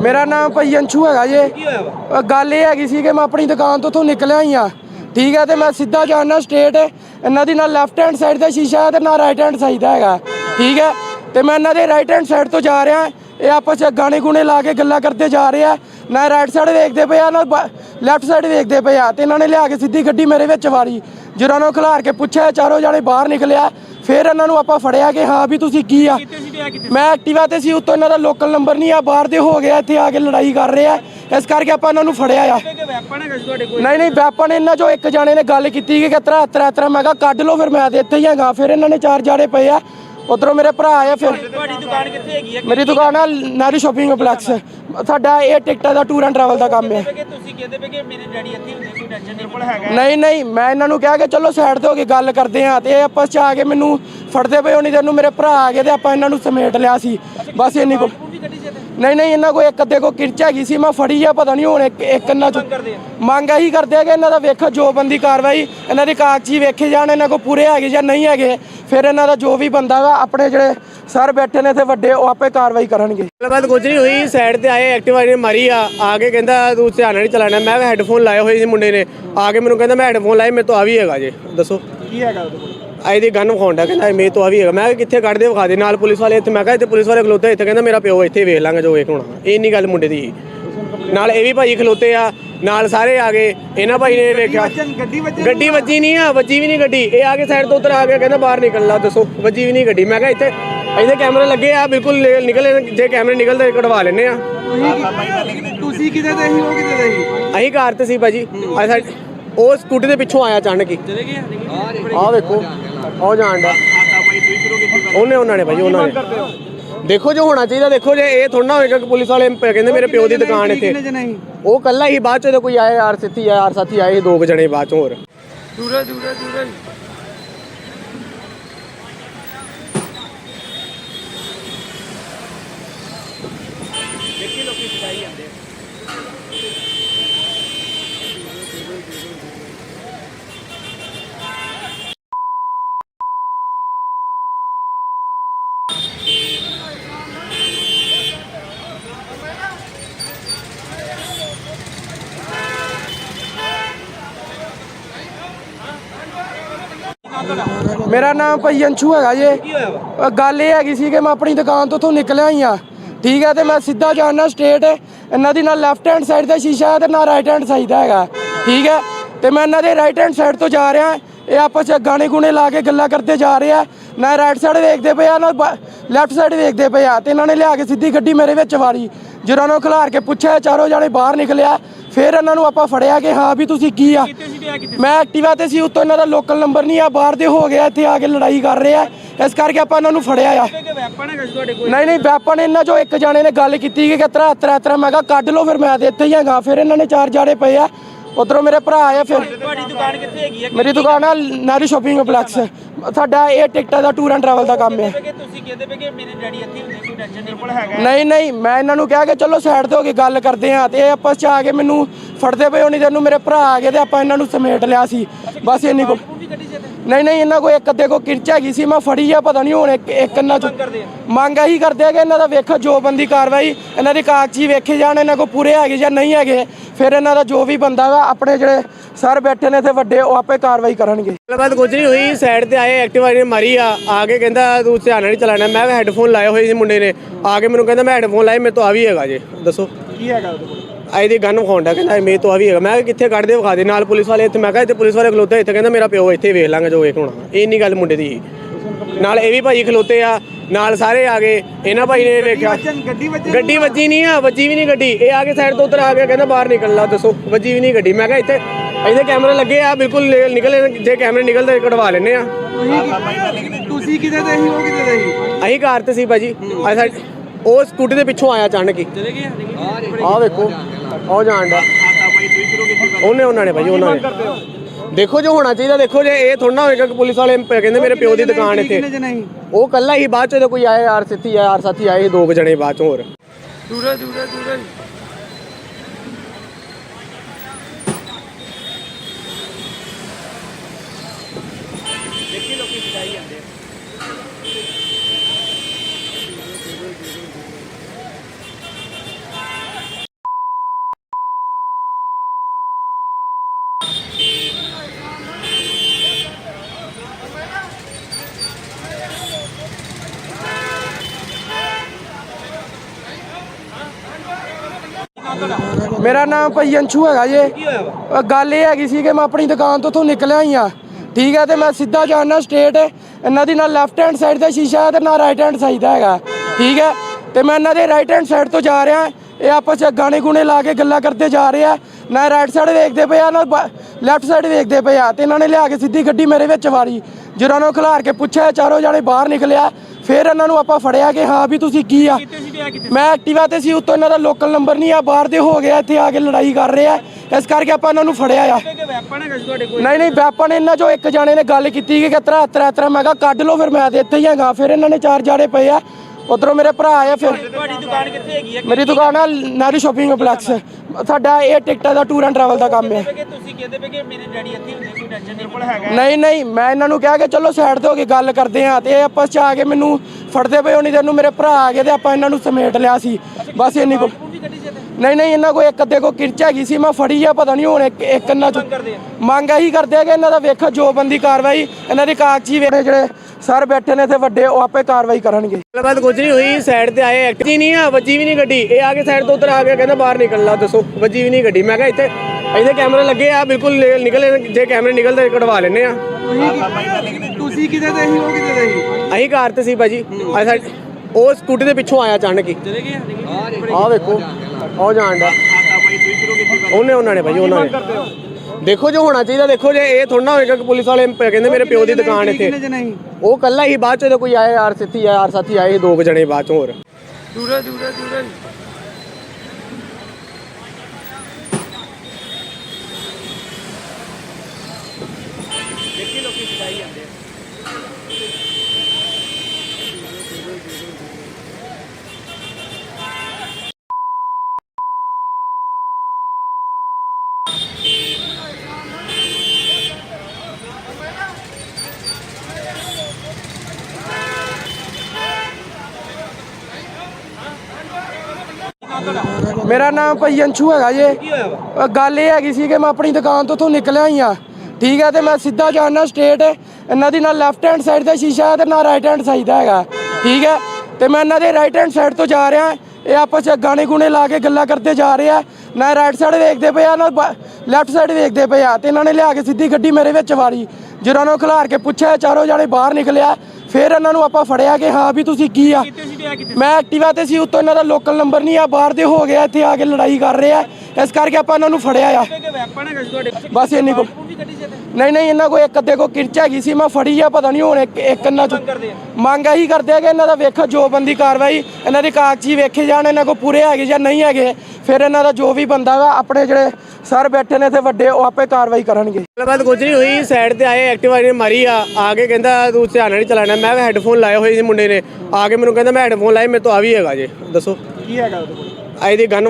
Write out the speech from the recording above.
ਮੇਰਾ ਨਾਮ ਭਾਈ ਅੰਸ਼ੂ ਹੈਗਾ ਜੇ। ਅ, ਗੱਲ ਇਹ ਹੈਗੀ ਸੀ ਕਿ ਮੈਂ ਆਪਣੀ ਦੁਕਾਨ ਤੋਂ ਉੱਥੋਂ ਨਿਕਲਿਆ ਹੀ ਆ ਠੀਕ ਹੈ ਤੇ ਮੈਂ ਸਿੱਧਾ ਜਾਣਾ ਸਟੇਟ ਇਹਨਾਂ ਦੀ ਨਾ ਲੈਫਟ ਹੈਂਡ ਸਾਈਡ ਦਾ ਸ਼ੀਸ਼ਾ ਹੈ ਤੇ ਨਾ ਰਾਈਟ ਹੈਂਡ ਸਾਈਡ ਦਾ ਹੈਗਾ। ਠੀਕ ਹੈ ਤੇ ਮੈਂ ਇਹਨਾਂ ਦੇ ਰਾਈਟ ਹੈਂਡ ਸਾਈਡ ਤੋਂ ਜਾ ਰਿਹਾ। ਇਹ ਆਪਸ ਚ ਗਾਣੇ ਗੁਣੇ ਲਾ ਕੇ ਗੱਲਾਂ ਕਰਦੇ ਜਾ ਰਹੇ ਆ। ਨਾ ਰਾਈਟ ਸਾਈਡ ਵੇਖਦੇ ਪਏ ਆ ਨਾ ਲੈਫਟ ਸਾਈਡ ਵੇਖਦੇ ਪਏ ਆ। ਤੇ ਇਹਨਾਂ ਨੇ ਲਿਆ ਕੇ ਸਿੱਧੀ ਗੱਡੀ ਮੇਰੇ ਵਿੱਚ ਵਾਰੀ। ਜਦੋਂ ਉਹਨਾਂ ਨੂੰ ਖਿਲਾਰ ਕੇ ਪੁੱਛਿਆ ਚਾਰੋਂ ਜਾਣੇ ਬਾਹਰ ਨਿਕਲਿਆ। ਫਿਰ ਇਹਨਾਂ ਨੂੰ ਆਪਾਂ ਫੜਿਆ ਕਿ ਹਾਂ ਵੀ ਤੁਸੀਂ ਕੀ ਆ? ਮੈਂ ਐਕਟਿਵਾ ਤੇ ਸੀ ਉੱਤੋਂ ਇਹਨਾਂ ਦਾ ਲੋਕਲ ਨੰਬਰ ਨਹੀਂ ਆ ਬਾਹਰ ਦੇ ਹੋ ਗਿਆ ਇੱਥੇ ਆ ਕੇ ਲੜਾਈ ਕਰ ਰਹੇ ਆ। ਇਸ ਕਰਕੇ ਆਪਾਂ ਇਹਨਾਂ ਨੂੰ ਫੜਿਆ ਆ। ਨਹੀਂ ਨਹੀਂ ਵੈਪਨ ਇਹਨਾਂ ਚੋਂ ਇੱਕ ਜਾਣੇ ਨੇ ਗੱਲ ਕੀਤੀ ਕਿ ਤਰਾ ਤਰਾ ਤਰਾ ਮੈਂ ਕਿਹਾ ਕੱਢ ਲਓ ਫਿਰ ਮੈਂ ਤੇ ਇੱਥੇ ਹੀ ਹੈਗਾ। ਫਿਰ ਇਹਨਾਂ ਨੇ ਚਾਰ ਜਾੜੇ ਪਏ ਆ। ਉਧਰੋਂ ਮੇਰੇ ਭਰਾ ਆ ਫਿਰ। ਤੁਹਾਡੀ ਦੁਕਾਨ ਕਿੱਥੇ ਹੈਗੀ ਹੈ ਮੇਰੀ ਦੁਕਾਨ ਆ ਨਹਿਰੂ ਸ਼ਾਪਿੰਗ ਕੰਪਲੈਕਸ। ਸਾਡਾ ਇਹ ਟਿਕਟਾਂ ਦਾ ਟੂਰ ਐਂਡ ਟਰੈਵਲ ਦਾ ਕੰਮ ਹੈ। ਤੁਸੀਂ ਕਹਿੰਦੇ ਪਏ ਕਿ ਮੇਰੇ ਡੈਡੀ ਇੱਥੇ ਹੁੰਦੇ ਕੋਈ ਟੈਨਸ਼ਨ ਨਹੀਂ ਕੋਲ ਹੈਗਾ। ਨਹੀਂ ਨਹੀਂ ਮੈਂ ਇਹਨਾਂ ਨੂੰ ਕਿਹਾ ਕਿ ਚਲੋ ਸਾਈਡ ਤੇ ਹੋ ਕੇ ਗੱਲ ਕਰਦੇ ਆ ਤੇ ਇਹ ਆਪਸ ਚ ਆ ਕੇ ਮੈਨੂੰ ਫੜਦੇ ਪਏ ਹੋਣੀ ਤੈਨੂੰ ਮੇਰੇ ਭਰਾ ਆ ਗਏ ਤੇ ਆਪਾਂ ਇਹਨਾਂ ਨੂੰ ਸਮੇਟ ਲਿਆ ਸੀ। ਬਸ ਇੰਨੀ ਕੋ ਨਹੀਂ ਨਹੀਂ ਇਹਨਾਂ ਕੋਈ ਇੱਕ ਅੱਧੇ ਕੋ ਕਿਰਚ ਹੈਗੀ ਸੀ ਮੈਂ ਫੜੀ ਆ ਪਤਾ ਨਹੀਂ ਹੁਣ ਇੱਕ ਇੱਕ ਇਹਨਾਂ ਚ ਮੰਗ ਇਹੀ ਕਰਦੇ ਆ ਕਿ ਇਹਨਾਂ ਦਾ ਵੇਖੋ ਜੋ ਬੰਦੀ ਕਾਰਵਾਈ ਇਹਨਾਂ ਦੀ ਕਾਗਜ਼ੀ ਵੇਖੇ ਜਾਣ ਇਹਨਾਂ ਕੋ ਪੂਰੇ ਹੈਗੇ ਜਾਂ ਨਹੀਂ ਹੈਗੇ ਫਿਰ ਇਹਨਾਂ ਦਾ ਜੋ ਵੀ ਬੰਦਾ ਵਾ ਆਪਣੇ ਜਿਹੜੇ ਸਰ ਬੈਠੇ ਨੇ ਇੱਥੇ ਵੱਡੇ ਉਹ ਆਪੇ ਕਾਰਵਾਈ ਕਰਨਗੇ। ਗੱਲਬਾਤ ਕੁਝ ਨਹੀਂ ਹੋਈ ਸਾਈਡ ਤੇ ਆਏ ਐਕਟਿਵਾ ਨੇ ਮਾਰੀ ਆ ਆ ਕੇ ਕਹਿੰਦਾ ਤੂੰ ਧਿਆਨ ਨਾਲ ਨਹੀਂ ਚਲਾਣਾ ਮੈਂ ਹੈੱਡਫੋਨ ਲਾਏ ਹੋਏ ਸੀ ਮੁੰਡੇ ਨੇ। ਆ ਕੇ ਮੈਨੂੰ ਕਹਿੰਦਾ ਮੈਂ ਹੈੱਡਫੋਨ ਲਾਏ ਮੇਰੇ ਤੋਂ ਆ ਵੀ ਹੈਗਾ ਜੇ। ਦੱਸੋ। ਕੀ ਹੈਗਾ ਉਹਦੇ ਕੋਲ? ਆਈ ਦੀ ਗਨ ਵਿਖਾਉਂਦਾ ਕਹਿੰਦਾ ਮੇਰੇ ਤੋਂ ਆ ਵੀ ਹੈਗਾ। ਮੈਂ ਕਿਹਾ ਕਿੱਥੇ ਕੱਢ ਦੇ ਵਿਖਾ ਦੇ। ਨਾਲ ਪੁਲਿਸ ਵਾਲੇ ਇੱਥੇ ਮੈਂ ਕਿਹਾ ਇੱਥੇ ਪੁਲਿਸ ਵਾਲੇ ਖਲੋਤੇ ਇੱਥੇ ਕਹਿੰਦਾ ਮੇਰਾ ਪਿਓ ਇੱਥੇ ਵੇਖ ਲਾਂਗਾ ਜੋ ਵੇਖ ਹੋਣਾ ਇਹ ਇੰਨੀ ਗੱਲ ਮੁੰਡੇ ਦੀ। ਨਾਲ ਇਹ ਵੀ ਭਾਈ ਖਲੋਤੇ ਆ ਨਾਲ ਸਾਰੇ ਆ ਗਏ। ਇਹਨਾਂ ਭਾਈ ਨੇ ਵੇਖਿਆ। ਗੱਡੀ ਵੱਜ ਗੱਡੀ ਵੱਜੀ ਨਹੀਂ ਆ ਵੱਜੀ ਵੀ ਨਹੀਂ ਗੱਡੀ। ਇਹ ਆ ਕੇ ਸਾਈਡ ਤੋਂ ਉਧਰ ਆ ਗਿਆ ਕਹਿੰਦਾ ਬਾਹਰ ਨਿਕਲ ਲਾ ਦੱਸੋ। ਵੱਜੀ ਵੀ ਨਹੀਂ ਗੱਡੀ। ਮੈਂ ਕਿਹਾ ਇੱਥੇ ਇਹਦੇ ਕੈਮਰੇ ਲੱਗੇ ਆ ਬਿਲਕੁਲ ਨਿਕਲੇ ਜੇ ਕੈਮਰੇ ਨਿਕਲਦੇ ਕਢਵਾ ਲੈਣੇ ਆ। ਤੁਸੀਂ ਕਿਤੇ ਦੇ ਸੀ ਉਹ ਕਿਤੇ ਦੇ ਸੀ? ਅਸੀਂ ਘਰ ਤੇ ਸੀ ਭਾਜੀ। ਆ ਉਹ ਸਕੂਟੀ ਦੇ ਪਿੱਛੋਂ ਆਇਆ ਅਚਾਨਕ ਹੀ। ਆਹ ਵੇਖੋ। ਆਹ ਜਾਣ ਦਾ ਉਹਨੇ ਉਹਨਾਂ ਨੇ ਭਾਜੀ ਉਹਨਾਂ ਨੇ। ਦੇਖੋ ਜੋ ਹੋਣਾ ਚਾਹੀਦਾ ਦੇਖੋ ਜੇ ਇਹ ਥੋੜਾ ਹੋਏਗਾ ਕਿ ਪੁਲਿਸ ਵਾਲੇ ਕਹਿੰਦੇ ਮੇਰੇ ਪਿਓ ਦੀ ਦੁਕਾਨ ਇੱਥੇ। ਨਹੀਂ ਉਹ ਕੱਲਾ ਹੀ ਬਾਅਦ ਚ ਜਦੋਂ ਕੋਈ ਆਏ ਯਾਰ ਸਿੱਧੀ ਯਾਰ ਸਾਥੀ ਆਏ ਦੋ ਕੁ ਜਣੇ ਬਾਅਦ ਚ ਹੋਰ। ਦੂਰੇ ਦੂਰੇ ਦੂਰੇ। ਮੇਰਾ ਨਾਮ ਭਾਈ ਅੰਸ਼ੂ ਹੈਗਾ ਜੇ। ਗੱਲ ਇਹ ਹੈਗੀ ਸੀ ਕਿ ਮੈਂ ਆਪਣੀ ਦੁਕਾਨ ਤੋਂ ਉੱਥੋਂ ਨਿਕਲਿਆ ਹੀ ਆ ਠੀਕ ਹੈ ਤੇ ਮੈਂ ਸਿੱਧਾ ਜਾਣਾ ਸਟੇਟ ਇਹਨਾਂ ਦੀ ਨਾ ਲੈਫਟ ਹੈਂਡ ਸਾਈਡ ਦਾ ਸ਼ੀਸ਼ਾ ਹੈ ਤੇ ਨਾ ਰਾਈਟ ਹੈਂਡ ਸਾਈਡ ਦਾ ਹੈਗਾ। ਠੀਕ ਹੈ ਤੇ ਮੈਂ ਇਹਨਾਂ ਦੇ ਰਾਈਟ ਹੈਂਡ ਸਾਈਡ ਤੋਂ ਜਾ ਰਿਹਾ ਇਹ ਆਪਸ ਚ ਗਾਣੇ ਗੁਣੇ ਲਾ ਕੇ ਗੱਲਾਂ ਕਰਦੇ ਜਾ ਰਹੇ ਆ। ਨਾ ਰਾਈਟ ਸਾਈਡ ਵੇਖਦੇ ਪਏ ਆ ਨਾ ਲੈਫਟ ਸਾਈਡ ਵੇਖਦੇ ਪਏ ਆ। ਤੇ ਇਹਨਾਂ ਨੇ ਲਿਆ ਕੇ ਸਿੱਧੀ ਗੱਡੀ ਮੇਰੇ ਵਿੱਚ ਵਾਰੀ। ਜਦੋਂ ਉਹਨਾਂ ਨੂੰ ਖਿਲਾਰ ਕੇ ਪੁੱਛਿਆ ਚਾਰੋਂ ਜਾਣੇ ਬਾਹਰ ਨਿਕਲਿਆ। ਫਿਰ ਇਹਨਾਂ ਨੂੰ ਆਪਾਂ ਫੜਿਆ ਕਿ ਹਾਂ ਵੀ ਤੁਸੀਂ ਕੀ ਆ? ਮੈਂ ਐਕਟਿਵਾ ਤੇ ਸੀ ਉੱਤੋਂ ਇਹਨਾਂ ਦਾ ਲੋਕਲ ਨੰਬਰ ਨਹੀਂ ਆ ਬਾਹਰ ਦੇ ਹੋ ਗਿਆ ਇੱਥੇ ਆ ਕੇ ਲੜਾਈ ਕਰ ਰਹੇ ਆ। ਇਸ ਕਰਕੇ ਆਪਾਂ ਇਹਨਾਂ ਨੂੰ ਫੜਿਆ ਆ। ਨਹੀਂ ਨਹੀਂ ਵੈਪਨ ਇਹਨਾਂ ਚੋਂ ਇੱਕ ਜਾਣੇ ਨੇ ਗੱਲ ਕੀਤੀ ਕਿ ਤਰਾ ਤਰਾ ਤਰਾ ਮੈਂ ਕਿਹਾ ਕੱਢ ਲਓ ਫਿਰ ਮੈਂ ਤੇ ਇੱਥੇ ਹੀ ਹੈਗਾ। ਫਿਰ ਇਹਨਾਂ ਨੇ ਚਾਰ ਜਾੜੇ ਪਏ ਆ। ਉਧਰੋਂ ਮੇਰੇ ਭਰਾ ਆ ਫਿਰ। ਤੁਹਾਡੀ ਦੁਕਾਨ ਕਿੱਥੇ ਹੈਗੀ ਹੈ ਮੇਰੀ ਦੁਕਾਨ ਆ ਨਹਿਰੂ ਸ਼ਾਪਿੰਗ ਕੰਪਲੈਕਸ। ਸਾਡਾ ਇਹ ਟਿਕਟਾਂ ਦਾ ਟੂਰ ਐਂਡ ਟਰੈਵਲ ਦਾ ਕੰਮ ਹੈ। ਕਿ ਤੁਸੀਂ ਕਹਿੰਦੇ ਪਏ ਕਿ ਮੇਰੇ ਡੈਡੀ ਇੱਥੇ ਹੁੰਦੇ ਕੋਈ ਟੈਨਸ਼ਨ ਨਹੀਂ ਕੋਲ ਹੈਗਾ। ਨਹੀਂ ਨਹੀਂ ਮੈਂ ਇਹਨਾਂ ਨੂੰ ਕਿਹਾ ਕਿ ਚਲੋ ਸਾਈਡ ਤੇ ਹੋ ਕੇ ਗੱਲ ਕਰਦੇ ਆ ਤੇ ਇਹ ਆਪਸ ਚ ਆ ਕੇ ਮੈਨੂੰ ਫੜਦੇ ਪਏ ਹੋਣੀ ਤੈਨੂੰ ਮੇਰੇ ਭਰਾ ਆ ਗਏ ਤੇ ਆਪਾਂ ਇਹਨਾਂ ਨੂੰ ਸਮੇਟ ਲਿਆ ਸੀ। ਬਸ ਇੰਨੀ ਕੋ ਨਹੀਂ ਨਹੀਂ ਇਹਨਾਂ ਕੋਈ ਇੱਕ ਅੱਧੇ ਕੋ ਕਿਰਚ ਹੈਗੀ ਸੀ ਮੈਂ ਫੜੀ ਆ ਪਤਾ ਨਹੀਂ ਹੁਣ ਇੱਕ ਇੱਕ ਇਹਨਾਂ ਚ ਮੰਗ ਇਹੀ ਕਰਦੇ ਆ ਕਿ ਇਹਨਾਂ ਦਾ ਵੇਖੋ ਜੋ ਬੰਦੀ ਕਾਰਵਾਈ ਇਹਨਾਂ ਦੀ ਕਾਗਜ਼ੀ ਵੇਖੇ ਜਾਣ ਇਹਨਾਂ ਕੋ ਪੂਰੇ ਹੈਗੇ ਜਾਂ ਨਹੀਂ ਹੈਗੇ ਫਿਰ ਇਹਨਾਂ ਦਾ ਜੋ ਵੀ ਬੰਦਾ ਵਾ ਆਪਣੇ ਜਿਹੜੇ ਸਰ ਬੈਠੇ ਨੇ ਇੱਥੇ ਵੱਡੇ ਉਹ ਆਪੇ ਕਾਰਵਾਈ ਕਰਨਗੇ। ਗੱਲਬਾਤ ਕੁਝ ਨਹੀਂ ਹੋਈ ਸਾਈਡ ਤੇ ਆਏ ਐਕਟਿਵਾ ਨੇ ਮਾਰੀ ਆ ਆ ਕੇ ਕਹਿੰਦਾ ਤੂੰ ਧਿਆਨ ਨਾਲ ਨਹੀਂ ਚਲਾਣਾ ਮੈਂ ਹੈੱਡਫੋਨ ਲਾਏ ਹੋਏ ਸੀ ਮੁੰਡੇ ਨੇ। ਆ ਕੇ ਮੈਨੂੰ ਕਹਿੰਦਾ ਮੈਂ ਹੈੱਡਫੋਨ ਲਾਏ ਮੇਰੇ ਤੋਂ ਆ ਵੀ ਹੈਗਾ ਜੇ। ਦੱਸੋ। ਕੀ ਹੈਗਾ ਉਹਦੇ ਕੋਲ? ਆਈ ਦੀ ਗਨ ਵਿਖਾਉਂਦਾ ਕਹਿੰਦਾ ਮੇਰੇ ਤੋਂ ਆ ਵੀ ਹੈਗਾ। ਮੈਂ ਕਿਹਾ ਕਿੱਥੇ ਕੱਢ ਦੇ ਵਿਖਾ ਦੇ ਨਾਲ ਪੁਲਿਸ ਵਾਲੇ ਇੱਥੇ। ਮੈਂ ਕਿਹਾ ਇੱਥੇ ਪੁਲਿਸ ਵਾਲੇ ਖਲੋਤੇ ਇੱਥੇ ਕਹਿੰਦਾ ਮੇਰਾ ਪਿਓ ਇੱਥੇ ਵੇਖ ਲਾਂਗਾ ਜੋ ਵੇਖ ਹੋਣਾ ਇਹ ਇੰਨੀ ਗੱਲ ਮੁੰਡੇ ਦੀ ਸੀ। ਨਾਲ ਇਹ ਵੀ ਭਾਈ ਖਲੋਤੇ ਆ ਨਾਲ ਸਾਰੇ ਆ ਗਏ। ਇਹਨਾਂ ਭਾਈ ਨੇ ਵੇਖਿਆ। ਗੱਡੀ ਵੱਜ ਗੱਡੀ ਵੱਜੀ ਨਹੀਂ ਆ ਵੱਜੀ ਵੀ ਨਹੀਂ ਗੱਡੀ। ਇਹ ਆ ਕੇ ਸਾਈਡ ਤੋਂ ਉਧਰ ਆ ਗਿਆ ਕਹਿੰਦਾ ਬਾਹਰ ਨਿਕਲ ਲਾ ਦੱਸੋ। ਵੱਜੀ ਵੀ ਨਹੀਂ ਗੱਡੀ। ਮੈਂ ਕਿਹਾ ਇੱਥੇ ਇਹਦੇ ਕੈਮਰੇ ਲੱਗੇ ਆ ਬਿਲਕੁਲ ਨਿ- ਨਿਕਲੇ ਜੇ ਕੈਮਰੇ ਨਿਕਲਦੇ ਕਢਵਾ ਲੈਣੇ ਆ। ਤੁਸੀਂ ਕਿਤੇ ਦੇ ਸੀ ਉਹ ਕਿਤੇ ਦੇ ਸੀ? ਅਸੀਂ ਘਰ ਤੇ ਸੀ ਭਾਜੀ। ਆ ਸਾਡ- ਉਹ ਸਕੂਟੀ ਦੇ ਪਿੱਛੋਂ ਆਇਆ ਅਚਾਨਕ ਹੀ। ਚਲੇ ਗਏ ਆਹ ਵੇਖੋ। ਆਹ ਜਾਣ ਦਾ ਉਹਨੇ ਉਹਨਾਂ ਨੇ ਭਾਜੀ ਉਹਨਾਂ ਨੇ। ਦੇਖੋ ਜੋ ਹੋਣਾ ਚਾਹੀਦਾ ਦੇਖੋ ਜੇ ਇਹ ਥੋੜਾ ਹੋਏਗਾ ਕਿ ਪੁਲਿਸ ਵਾਲੇ ਕਹਿੰਦੇ ਮੇਰੇ ਪਿਓ ਦੀ ਦੁਕਾਨ ਇੱਥੇ। ਉਹ ਕੱਲਾ ਹੀ ਬਾਅਦ ਚ ਕੋਈ ਆਏ ਯਾਰ ਸਿੱਧੀ ਯਾਰ ਸਾਥੀ ਆਏ ਦੋ ਕੁ ਜਣੇ ਬਾਅਦ ਚ ਹੋਰ। ਦੂਰੇ ਦੂਰੇ ਦੂਰੇ ਮੇਰਾ ਨਾਮ ਭਾਈ ਅੰਸ਼ੂ ਹੈਗਾ ਜੇ। ਅ, ਗੱਲ ਇਹ ਹੈਗੀ ਸੀ ਕਿ ਮੈਂ ਆਪਣੀ ਦੁਕਾਨ ਤੋਂ ਉੱਥੋਂ ਨਿਕਲਿਆ ਹੀ ਆ ਠੀਕ ਹੈ ਤੇ ਮੈਂ ਸਿੱਧਾ ਜਾਣਾ ਸਟੇਟ ਇਹਨਾਂ ਦੀ ਨਾਲ ਲੈਫਟ ਹੈਂਡ ਸਾਈਡ ਦਾ ਸ਼ੀਸ਼ਾ ਹੈ ਤੇ ਨਾਲ ਰਾਈਟ ਹੈਂਡ ਸਾਈਡ ਦਾ ਹੈਗਾ। ਠੀਕ ਹੈ ਤੇ ਮੈਂ ਇਹਨਾਂ ਦੇ ਰਾਈਟ ਹੈਂਡ ਸਾਈਡ ਤੋਂ ਜਾ ਰਿਹਾ। ਇਹ ਆਪਸ ਚ ਗਾਣੇ ਗੁਣੇ ਲਾ ਕੇ ਗੱਲਾਂ ਕਰਦੇ ਜਾ ਰਹੇ ਆ। ਨਾ ਰਾਈਟ ਸਾਈਡ ਵੇਖਦੇ ਪਏ ਆ ਨਾ ਲੈਫਟ ਸਾਈਡ ਵੇਖਦੇ ਪਏ ਆ। ਤੇ ਇਹਨਾਂ ਨੇ ਲਿਆ ਕੇ ਸਿੱਧੀ ਗੱਡੀ ਮੇਰੇ ਵਿੱਚ ਵਾਰੀ। ਜਦੋਂ ਉਹਨਾਂ ਨੂੰ ਖਿਲਾਰ ਕੇ ਪੁੱਛਿਆ ਚਾਰੋਂ ਜਾਣੇ ਬਾਹਰ ਨਿਕਲਿਆ। ਫਿਰ ਇਹਨਾਂ ਨੂੰ ਆਪਾਂ ਫੜਿਆ ਕਿ ਹਾਂ ਵੀ ਤੁਸੀਂ ਕੀ ਆ? ਮੈਂ ਐਕਟਿਵਾ ਤੇ ਸੀ ਉੱਤੋਂ ਇਹਨਾਂ ਦਾ ਲੋਕਲ ਨੰਬਰ ਨਹੀਂ ਆ ਬਾਹਰ ਦੇ ਹੋ ਗਿਆ ਇੱਥੇ ਆ ਕੇ ਲੜਾਈ ਕਰ ਰਹੇ ਆ। ਇਸ ਕਰਕੇ ਆਪਾਂ ਇਹਨਾਂ ਨੂੰ ਫੜਿਆ ਆ। ਨਹੀਂ ਨਹੀਂ ਵੈਪਨ ਇਹਨਾਂ ਚੋਂ ਇੱਕ ਜਾਣੇ ਨੇ ਗੱਲ ਕੀਤੀ ਕਿ ਤਰਾ ਤਰਾ ਤਰਾ ਮੈਂ ਕਿਹਾ ਕੱਢ ਲਓ ਫਿਰ ਮੈਂ ਤੇ ਇੱਥੇ ਹੀ ਹੈਗਾ। ਫਿਰ ਇਹਨਾਂ ਨੇ ਚਾਰ ਜਾੜੇ ਪਏ ਆ। ਉਧਰੋਂ ਮੇਰੇ ਭਰਾ ਆ ਫਿਰ। ਤੁਹਾਡੀ ਦੁਕਾਨ ਕਿੱਥੇ ਹੈਗੀ ਹੈ ਮੇਰੀ ਦੁਕਾਨ ਆ ਨਹਿਰੂ ਸ਼ਾਪਿੰਗ ਕੰਪਲੈਕਸ। ਸਾਡਾ ਇਹ ਟਿਕਟਾਂ ਦਾ ਟੂਰ ਐਂਡ ਟਰੈਵਲ ਦਾ ਕੰਮ ਹੈ। ਤੁਸੀਂ ਕਹਿੰਦੇ ਪਏ ਕਿ ਮੇਰੇ ਡੈਡੀ ਇੱਥੇ ਹੁੰਦੇ ਕੋਈ ਟੈਨਸ਼ਨ ਨਹੀਂ ਕੋਲ ਹੈਗਾ। ਨਹੀਂ ਨਹੀਂ ਮੈਂ ਇਹਨਾਂ ਨੂੰ ਕਿਹਾ ਕਿ ਚਲੋ ਸਾਈਡ ਤੇ ਹੋ ਕੇ ਗੱਲ ਕਰਦੇ ਆ ਤੇ ਆਪਸ ਚ ਆ ਕੇ ਮੈਨੂੰ ਫੜਦੇ ਪਏ ਹੋਣੀ ਤੈਨੂੰ ਮੇਰੇ ਭਰਾ ਆ ਗਏ ਤੇ ਆਪਾਂ ਇਹਨਾਂ ਨੂੰ ਸਮੇਟ ਲਿਆ ਸੀ। ਬਸ ਇੰਨੀ ਕੋ ਨਹੀਂ ਨਹੀਂ ਇਹਨਾਂ ਕੋ ਇੱਕ ਅੱਧੇ ਕੋ ਕਿਰਚ ਹੈਗੀ ਸੀ ਮੈਂ ਫੜੀ ਆ ਪਤਾ ਨਹੀਂ ਹੁਣ ਇੱਕ ਇੱਕ ਇਹਨਾਂ ਚ ਮੰਗ ਇਹੀ ਕਰਦੇ ਆ ਕਿ ਇਹਨਾਂ ਦਾ ਵੇਖੋ ਜੋ ਬੰਦੀ ਕਾਰਵਾਈ ਇਹਨਾਂ ਦੀ ਕਾਗਜ਼ੀ ਵੇਖੇ ਜਿਹੜੇ ਸਰ ਬੈਠੇ ਨੇ ਇੱਥੇ ਵੱਡੇ ਉਹ ਆਪੇ ਕਾਰਵਾਈ ਕਰਨਗੇ। ਗੱਲਬਾਤ ਕੁਝ ਨਹੀਂ ਹੋਈ ਸਾਈਡ ਤੇ ਆਏ ਐਕਟ ਜੀ ਨਹੀਂ ਆ ਵੱਜੀ ਵੀ ਨਹੀਂ ਗੱਡੀ। ਇਹ ਆ ਕੇ ਸਾਈਡ ਤੋਂ ਉਧਰ ਆ ਕੇ ਕਹਿੰਦਾ ਬਾਹਰ ਨਿਕਲ ਲਾ ਦੱਸੋ ਵੱਜੀ ਵੀ ਨਹੀਂ ਗੱਡੀ। ਮੈਂ ਕਿਹਾ ਇੱਥੇ ਇੱਥੇ ਕੈਮਰੇ ਲੱਗੇ ਆ ਬਿਲਕੁਲ ਨਿਕਲੇ ਜੇ ਕੈਮਰੇ ਨਿਕਲਦੇ ਕਢਵਾ ਲੈਨੇ ਆ। ਤੁਸੀਂ ਕਿਤੇ ਦੇ ਸੀ ਉਹ ਕਿਤੇ ਦੇ ਸੀ? ਅਸੀਂ ਕਾਰ ਤੇ ਸੀ ਭਾਜੀ। ਆ ਸਾਈਡ ਉਹ ਸਕੂਟੀ ਦੇ ਪਿੱਛੋਂ ਆਇਆ ਅਚਾਨਕ ਹੀ। ਚਲੇ ਆਹ ਵੇਖੋ ਉਹ ਜਾਣ ਦਾ ਉਹਨੇ ਉਹਨਾਂ ਨੇ ਭਾਜੀ ਉਹਨਾਂ ਨੇ। ਦੇਖੋ ਜੋ ਹੋਣਾ ਚਾਹੀਦਾ ਦੇਖੋ ਜੇ ਇਹ ਥੋੜਾ ਨਾ ਹੋਏਗਾ ਕਿ ਪੁਲਿਸ ਵਾਲੇ ਕਹਿੰਦੇ ਮੇਰੇ ਪਿਓ ਦੀ ਦੁਕਾਨ ਇੱਥੇ। ਉਹ ਕੱਲਾ ਹੀ ਬਾਅਦ ਚ ਜਦੋਂ ਕੋਈ ਆਇਆ ਯਾਰ ਸਿੱਧੀ ਯਾਰ ਸਾਥੀ ਆਏ ਦੋ ਕੁ ਜਣੇ ਬਾਅਦ ਚ ਹੋਰ। ਦੂਰੇ ਦੂਰੇ ਦੂਰੇ। ਮੇਰਾ ਨਾਮ ਭਾਈ ਅੰਸ਼ੂ ਹੈਗਾ ਜੇ। ਗੱਲ ਇਹ ਹੈਗੀ ਸੀ ਕਿ ਮੈਂ ਆਪਣੀ ਦੁਕਾਨ ਤੋਂ ਉੱਥੋਂ ਨਿਕਲਿਆ ਹੀ ਆ। ਠੀਕ ਹੈ ਤੇ ਮੈਂ ਸਿੱਧਾ ਜਾਣਾ ਸਟੇਟ ਇਹਨਾਂ ਦੀ ਨਾਲ ਲੈਫਟ ਹੈਂਡ ਸਾਈਡ ਦਾ ਸ਼ੀਸ਼ਾ ਹੈ ਤੇ ਨਾਲ ਰਾਈਟ ਹੈਂਡ ਸਾਈਡ ਦਾ ਹੈਗਾ। ਠੀਕ ਹੈ ਤੇ ਮੈਂ ਇਹਨਾਂ ਦੇ ਰਾਈਟ ਹੈਂਡ ਸਾਈਡ ਤੋਂ ਜਾ ਰਿਹਾ। ਇਹ ਆਪਸ ਚ ਗਾਣੇ ਗੁਣੇ ਲਾ ਕੇ ਗੱਲਾਂ ਕਰਦੇ ਜਾ ਰਹੇ ਆ। ਨਾ ਰਾਈਟ ਸਾਈਡ ਵੇਖਦੇ ਪਏ ਆ ਨਾ ਲੈਫਟ ਸਾਈਡ ਵੇਖਦੇ ਪਏ ਆ। ਤੇ ਇਹਨਾਂ ਨੇ ਲਿਆ ਕੇ ਸਿੱਧੀ ਗੱਡੀ ਮੇਰੇ ਵਿੱਚ ਵਾਰੀ। ਜਦੋਂ ਉਹਨਾਂ ਨੂੰ ਖਿਲਾਰ ਕੇ ਪੁੱਛਿਆ ਚਾਰੋਂ ਜਾਣੇ ਬਾਹਰ ਨਿਕਲਿਆ। ਫਿਰ ਇਹਨਾਂ ਨੂੰ ਆਪਾਂ ਫੜਿਆ ਕਿ ਹਾਂ ਵੀ ਤੁਸੀਂ ਕੀ ਆ? ਮੈਂ ਐਕਟਿਵਾ ਤੇ ਸੀ ਉੱਤੋਂ ਇਹਨਾਂ ਦਾ ਲੋਕਲ ਨੰਬਰ ਨਹੀਂ ਆ ਬਾਹਰ ਦੇ ਹੋ ਗਿਆ ਇੱਥੇ ਆ ਕੇ ਲੜਾਈ ਕਰ ਰਹੇ। ਆ ਇਸ ਕਰਕੇ ਆਪਾਂ ਇਹਨਾਂ ਨੂੰ ਫੜਿਆ ਆ। ਬਸ ਇੰਨੀ ਕੋ ਨਹੀਂ ਨਹੀਂ ਇਹਨਾਂ ਕੋ ਇੱਕ ਅੱਧੇ ਕੋ ਕਿਰਚ ਹੈਗੀ ਸੀ ਮੈਂ ਫੜੀ ਆ ਪਤਾ ਨਹੀਂ ਹੁਣ ਇੱਕ ਇੱਕ ਇਹਨਾਂ ਚ ਮੰਗ ਇਹੀ ਕਰਦੇ ਆ ਕਿ ਇਹਨਾਂ ਦਾ ਵੇਖੋ ਜੋ ਬੰਦੀ ਕਾਰਵਾਈ ਇਹਨਾਂ ਦੀ ਕਾਗਜ਼ੀ ਵੇਖੇ ਜਾਣ ਇਹਨਾਂ ਕੋ ਪੂਰੇ ਹੈਗੇ ਜਾਂ ਨਹੀਂ ਹੈਗੇ ਫਿਰ ਇਹਨਾਂ ਦਾ ਜੋ ਵੀ ਬੰਦਾ ਵਾ ਆਪਣੇ ਜਿਹੜੇ ਸਰ ਬੈਠੇ ਨੇ ਇੱਥੇ ਵੱਡੇ ਉਹ ਆਪੇ ਕਾਰਵਾਈ ਕਰਨਗੇ। ਗੱਲਬਾਤ ਕੁਝ ਨਹੀਂ ਹੋਈ ਸਾਈਡ ਤੇ ਆਏ ਐਕਟਿਵਾ ਨੇ ਮਾਰੀ ਆ ਆ ਕੇ ਕਹਿੰਦਾ ਤੂੰ ਧਿਆਨ ਨਾਲ ਨਹੀਂ ਚਲਾਣਾ ਮੈਂ ਹੈੱਡਫੋਨ ਲਾਏ ਹੋਏ ਸੀ ਮੁੰਡੇ ਨੇ ਆ ਕੇ ਮੈਨੂੰ ਕਹਿੰਦਾ ਮੈਂ ਹੈੱਡਫੋਨ ਲਾਏ ਮੇਰੇ ਤੋਂ ਆ ਵੀ ਹੈਗਾ ਜੇ ਦੱਸੋ। ਕੀ ਹੈਗਾ ਉਹਦੇ ਕੋਲ? ਆ ਇਹਦੀ ਗਨ